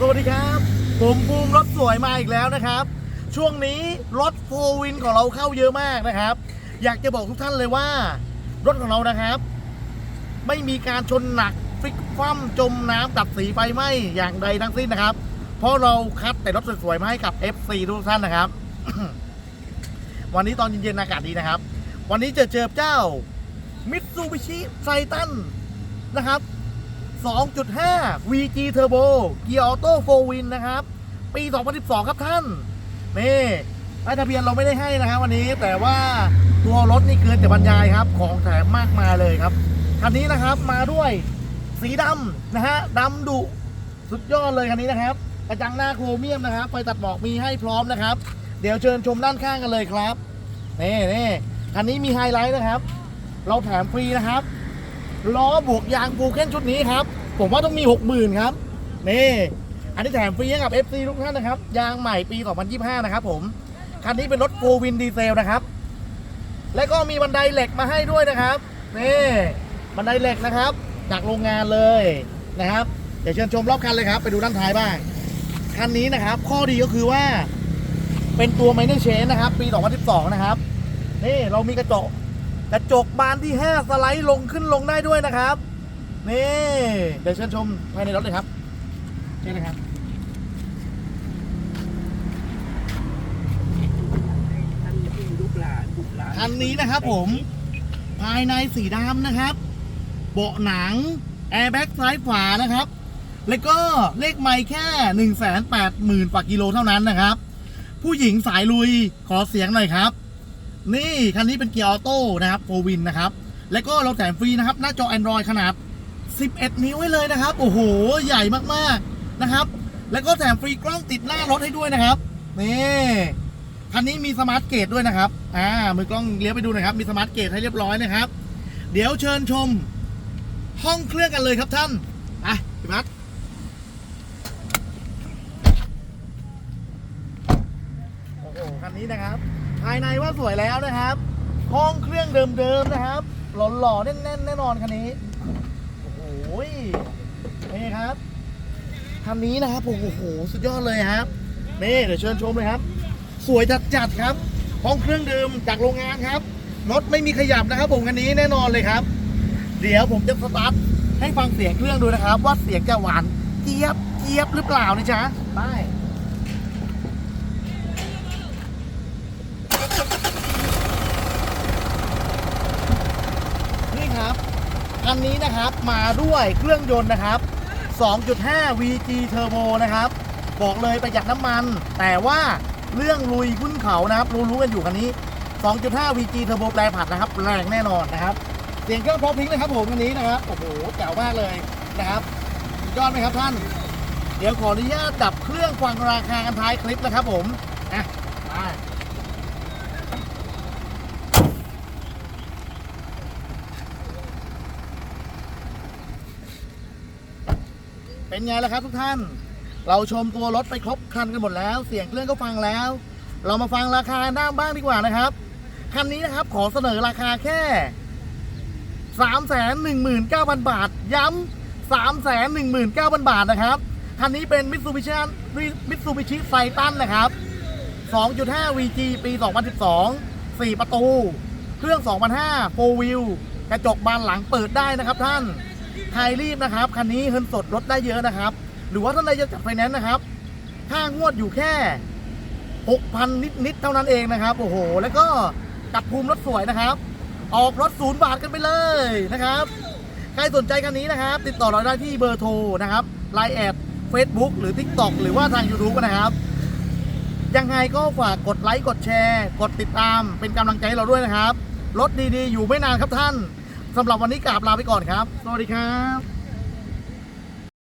สวัสดีครับ ผมภูมิรถสวยมาอีกแล้วนะครับ ช่วงนี้รถโฟวินของเราเข้าเยอะมากนะครับ อยากจะบอกทุกท่านเลยว่า รถของเรานะครับ ไม่มีการชนหนักฟลิกคว่ำจมน้ำตัดสีไฟไหม้อย่างใดทั้งสิ้นนะครับ เพราะเราคัดแต่รถสวยๆมาให้กับ FC ทุกท่านนะครับ วันนี้ตอนเย็นๆอากาศดีนะครับ วันนี้จะเจอเจ้ามิตซูบิชิไซตันนะครับ 2.5 VG Turbo เกียร์ออโต้โฟวินนะครับ ปี 2012 ครับท่าน นี่ป้ายทะเบียนเราไม่ได้ให้นะครับวันนี้แต่ว่าตัวรถนี่เกินจะบรรยายครับ ของแถมมากมายเลยครับ คันนี้นะครับมาด้วยสีดำนะฮะดำดุสุดยอดเลยคันนี้นะครับ กระจังหน้าโครเมียมนะครับ ไฟตัดหมอกมีให้พร้อมนะครับ เดี๋ยวเชิญชมด้านข้างกันเลยครับนี่นี่คันนี้มีไฮไลท์นะครับ เราแถมฟรีนะครับ ล้อบวกยางฟูเคนชุดนี้ครับ ผมว่าต้องมี 60,000 ครับ นี่ อันนี้แถมฟรีให้กับ FC ทุกท่านนะครับ ยางใหม่ปี 2025 นะครับผม คันนี้เป็นรถโฟวินดีเซลนะครับ และก็มีบันไดเหล็กมาให้ด้วยนะครับ นี่ บันไดเหล็กนะครับ จากโรงงานเลยนะครับ เดี๋ยวเชิญชมรอบคันเลยครับ ไปดูด้านท้ายบ้าง คันนี้นะครับ ข้อดีก็คือว่า เป็นตัวไมเนอร์เชนนะครับ ปี 2012 นะครับ นี่เรามีกระจก กระจกบานที่ 5 สไลด์ลงขึ้นลงได้ด้วยนะครับ นี่เดี๋ยวเชิญชมภายในรถเลยครับเชิญเลยครับคันนี้นะครับผม ภายในสีดำนะครับ เบาะหนัง แอร์แบ็กซ้ายขวานะครับ แล้วก็เลขไม่แค่ 1 8 0 0 0 0กว่ากิโลเท่านั้นนะครับ ผู้หญิงสายลุยขอเสียงหน่อยครับ นี่คันนี้เป็นเกียร์ออโต้นะครับโฟวินนะครับ แล้วก็เราแถมฟรีนะครับ หน้าจอ Android ขนาด 11 นิ้วให้เลยนะครับ โอ้โห ใหญ่มากๆนะครับ แล้วก็แถมฟรีกล้องติดหน้ารถให้ด้วยนะครับนี่คันนี้มีสมาร์ทเกตด้วยนะครับอ่ามือกล้องเลี้ยวไปดูนะครับ มีสมาร์ทเกตให้เรียบร้อยนะครับ เดี๋ยวเชิญชมห้องเครื่องกันเลยครับท่านอะพี่มัดโอ้โห คันนี้นะครับ ภายในว่า สวยแล้วนะครับ ห้องเครื่องเดิมๆนะครับ หล่อๆแน่นๆแน่นอนคันนี้ โอ้โหนี่ครับคันนี้นะครับผมโอ้โหสุดยอดเลยครับนี่เดี๋ยวเชิญชมเลยครับ สวยจัดๆครับ ห้องเครื่องเดิมจากโรงงานครับรถไม่มีขยับนะครับ ผมคันนี้แน่นอนเลยครับ เดี๋ยวผมจะสตาร์ทให้ฟังเสียงเครื่องดูนะครับ ว่าเสียงจะหวานเจี๊ยบเจี๊ยบหรือเปล่านะจ๊ะได้ คันนี้นะครับมาด้วยเครื่องยนต์นะครับ 2.5 VG Turbo นะครับ บอกเลยประหยัดน้ำมัน แต่ว่าเรื่องลุยขึ้นเขานะครับ รู้ๆกันอยู่คันนี้ 2.5 VG Turbo แปรผัดนะครับ แรงแน่นอนนะครับเสียงเครื่องพร้อมพริ้งเลยครับผมคันนี้นะครับ โอ้โหแจ๋วมากเลยนะครับยอดไหมครับท่าน เดี๋ยวขออนุญาตดับเครื่องฟังราคากันท้ายคลิปนะครับผมอะไป เป็นไงล่ะครับทุกท่าน เราชมตัวรถไปครบคันกันหมดแล้ว เสียงเครื่องก็ฟังแล้ว เรามาฟังราคาหน้าบ้างดีกว่านะครับ คันนี้นะครับขอเสนอราคาแค่3 1 9 0 0 0บาท ย้ำ3 1 9 0 0 0บาทนะครับ คันนี้เป็นมิตซูบิชิมิตซูบิชิไซตันนะครับ 2.5 VG ปี 2012 4 ประตู เครื่อง 2005 4 wheel กระจกบานหลังเปิดได้นะครับท่าน ใครรีบนะครับ คันนี้เงินสดลดได้เยอะนะครับ หรือว่าท่านใดจะจัดไฟแนนซ์นะครับ ค่างวดอยู่แค่ 6,000 นิด ๆ เท่านั้นเองนะครับ โอ้โห แล้วก็จัดภูมิรถสวยนะครับ ออกรถศูนย์บาทกันไปเลยนะครับ ใครสนใจคันนี้นะครับ ติดต่อเราได้ที่เบอร์โทรนะครับไลน์แอด Facebook หรือ TikTok หรือว่าทาง YouTube นะครับ ยังไงก็ฝากกดไลค์กดแชร์ กดติดตามเป็นกำลังใจให้เราด้วยนะครับ รถดี ๆ อยู่ไม่นานครับท่าน สำหรับวันนี้กราบลาไปก่อนครับ สวัสดีครับ